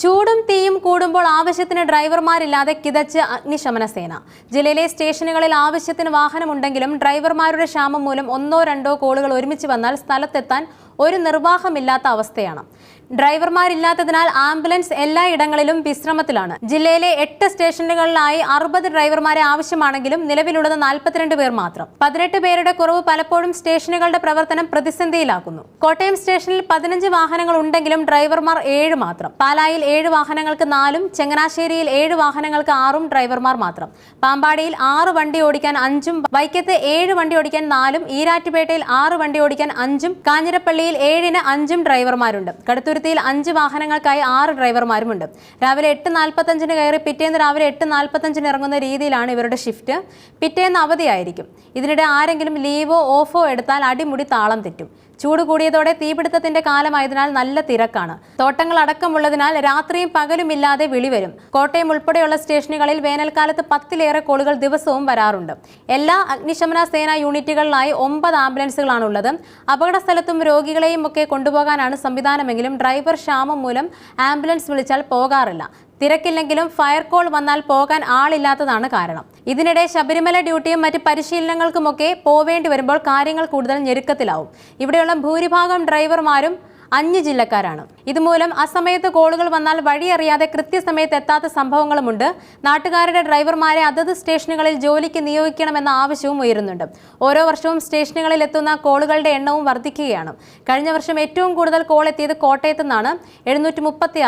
ചൂടും തീയും കൂടുമ്പോൾ ആവശ്യത്തിന് ഡ്രൈവർമാരില്ലാതെ കിതച്ച് അഗ്നിശമന സേന. ജില്ലയിലെ സ്റ്റേഷനുകളിൽ ആവശ്യത്തിന് വാഹനമുണ്ടെങ്കിലും ഡ്രൈവർമാരുടെ ക്ഷാമം മൂലം ഒന്നോ രണ്ടോ കോളുകൾ ഒരുമിച്ച് വന്നാൽ സ്ഥലത്തെത്താൻ ഒരു നിർവാഹമില്ലാത്ത അവസ്ഥയാണ്. ഡ്രൈവർമാരില്ലാത്തതിനാൽ ആംബുലൻസ് എല്ലായിടങ്ങളിലും വിശ്രമത്തിലാണ്. ജില്ലയിലെ എട്ട് സ്റ്റേഷനുകളിലായി അറുപത് ഡ്രൈവർമാരെ ആവശ്യമാണെങ്കിലും നിലവിലുള്ളത് നാൽപ്പത്തിരണ്ട് പേർ മാത്രം. പതിനെട്ട് പേരുടെ കുറവ് പലപ്പോഴും സ്റ്റേഷനുകളുടെ പ്രവർത്തനം പ്രതിസന്ധിയിലാക്കുന്നു. കോട്ടയം സ്റ്റേഷനിൽ പതിനഞ്ച് വാഹനങ്ങൾ ഉണ്ടെങ്കിലും ഡ്രൈവർമാർ ഏഴ് മാത്രം. പാലായിൽ ഏഴ് വാഹനങ്ങൾക്ക് നാലും ചങ്ങനാശ്ശേരിയിൽ ഏഴ് വാഹനങ്ങൾക്ക് ആറും ഡ്രൈവർമാർ മാത്രം. പാമ്പാടിയിൽ ആറ് വണ്ടി ഓടിക്കാൻ അഞ്ചും വൈക്കത്ത് ഏഴ് വണ്ടി ഓടിക്കാൻ നാലും ഈരാറ്റുപേട്ടയിൽ ആറ് വണ്ടി ഓടിക്കാൻ അഞ്ചും കാഞ്ഞിരപ്പള്ളിയിൽ ഏഴിന് അഞ്ചും ഡ്രൈവർമാരുണ്ട്. കടുത്തുരുത്തിയിൽ അഞ്ച് വാഹനങ്ങൾക്കായി ആറ് ഡ്രൈവർമാരുമുണ്ട്. രാവിലെ എട്ട് നാൽപ്പത്തഞ്ചിന് കയറി പിറ്റേന്ന് രാവിലെ എട്ട് നാൽപ്പത്തഞ്ചിന് ഇറങ്ങുന്ന രീതിയിലാണ് ഇവരുടെ ഷിഫ്റ്റ്. പിറ്റേന്ന് അവധിയായിരിക്കും. ഇതിനിടെ ആരെങ്കിലും ലീവോ ഓഫോ എടുത്താൽ അടിമുടി താളം തെറ്റും. ചൂട് കൂടിയതോടെ തീപിടുത്തത്തിന്റെ കാലമായതിനാൽ നല്ല തിരക്കാണ്. തോട്ടങ്ങൾ അടക്കമുള്ളതിനാൽ രാത്രിയും പകലുമില്ലാതെ വിളി വരും കോട്ടയം ഉൾപ്പെടെയുള്ള സ്റ്റേഷനുകളിൽ വേനൽക്കാലത്ത് പത്തിലേറെ കോളുകൾ ദിവസവും വരാറുണ്ട്. എല്ലാ അഗ്നിശമന സേനാ യൂണിറ്റുകളിലായി ഒമ്പത് ആംബുലൻസുകളാണുള്ളത്. അപകട സ്ഥലത്തും രോഗികളെയും ഒക്കെ കൊണ്ടുപോകാനാണ് സംവിധാനമെങ്കിലും ഡ്രൈവർ ക്ഷാമം മൂലം ആംബുലൻസ് വിളിച്ചാൽ പോകാറില്ല. തിരക്കില്ലെങ്കിലും ഫയർ കോൾ വന്നാൽ പോകാൻ ആളില്ലാത്തതാണ് കാരണം. ഇതിനിടെ ശബരിമല ഡ്യൂട്ടിയും മറ്റ് പരിശീലനങ്ങൾക്കുമൊക്കെ പോവേണ്ടി വരുമ്പോൾ കാര്യങ്ങൾ കൂടുതൽ ഞെരുക്കത്തിലാവും. ഇവിടെയുള്ള ഭൂരിഭാഗം ഡ്രൈവർമാരും അഞ്ച് ജില്ലക്കാരാണ്. ഇതുമൂലം അസമയത്ത് കോളുകൾ വന്നാൽ വഴിയറിയാതെ കൃത്യസമയത്ത് എത്താത്ത സംഭവങ്ങളുമുണ്ട്. നാട്ടുകാരുടെ ഡ്രൈവർമാരെ അതത് സ്റ്റേഷനുകളിൽ ജോലിക്ക് നിയോഗിക്കണമെന്ന ആവശ്യവും ഉയരുന്നുണ്ട്. ഓരോ വർഷവും സ്റ്റേഷനുകളിൽ എത്തുന്ന കോളുകളുടെ എണ്ണവും വർദ്ധിക്കുകയാണ്. കഴിഞ്ഞ വർഷം ഏറ്റവും കൂടുതൽ കോൾ എത്തിയത് കോട്ടയത്തു നിന്നാണ്. എഴുന്നൂറ്റി മുപ്പത്തി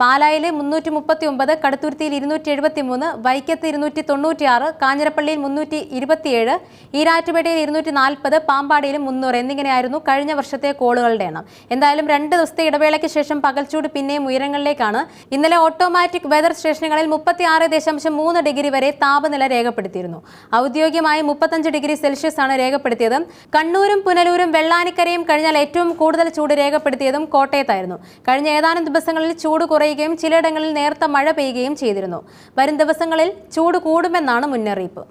പാലായിലെ മുന്നൂറ്റി മുപ്പത്തി ഒമ്പത് കടുത്തുരുത്തിയിൽ ഇരുന്നൂറ്റി എഴുപത്തി മൂന്ന് വൈക്കത്ത് ഇരുന്നൂറ്റി തൊണ്ണൂറ്റിയാറ് കാഞ്ഞിരപ്പള്ളിയിൽ മുന്നൂറ്റി ഇരുപത്തിയേഴ് ഈരാറ്റുപേട്ടയിൽ ഇരുന്നൂറ്റി നാൽപ്പത് പാമ്പാടിയിലും മുന്നൂറ്. എന്നിങ്ങനെയായിരുന്നു കഴിഞ്ഞ വർഷത്തെ കോളുകളുടെ എണ്ണം. എന്തായാലും രണ്ട് ദിവസത്തെ ഇടവേളയ്ക്ക് ശേഷം പകൽച്ചൂട് പിന്നെയും ഉയരങ്ങളിലേക്കാണ്. ഇന്നലെ ഓട്ടോമാറ്റിക് വെതർ സ്റ്റേഷനുകളിൽ മുപ്പത്തി ആറ് ദശാംശം മൂന്ന് ഡിഗ്രി വരെ താപനില രേഖപ്പെടുത്തിയിരുന്നു. ഔദ്യോഗികമായി മുപ്പത്തഞ്ച് ഡിഗ്രി സെൽഷ്യസ് ആണ് രേഖപ്പെടുത്തിയത് കണ്ണൂരും പുനലൂരും വെള്ളാനിക്കരയും കഴിഞ്ഞാൽ ഏറ്റവും കൂടുതൽ ചൂട് രേഖപ്പെടുത്തിയതും കോട്ടയത്തായിരുന്നു. കഴിഞ്ഞ ഏതാനും ദിവസങ്ങളിൽ ചൂട് കുറയുകയും ചിലയിടങ്ങളിൽ നേർത്ത മഴ പെയ്യുകയും ചെയ്തിരുന്നു. വരും ദിവസങ്ങളിൽ ചൂട് കൂടുമെന്നാണ് മുന്നറിയിപ്പ്.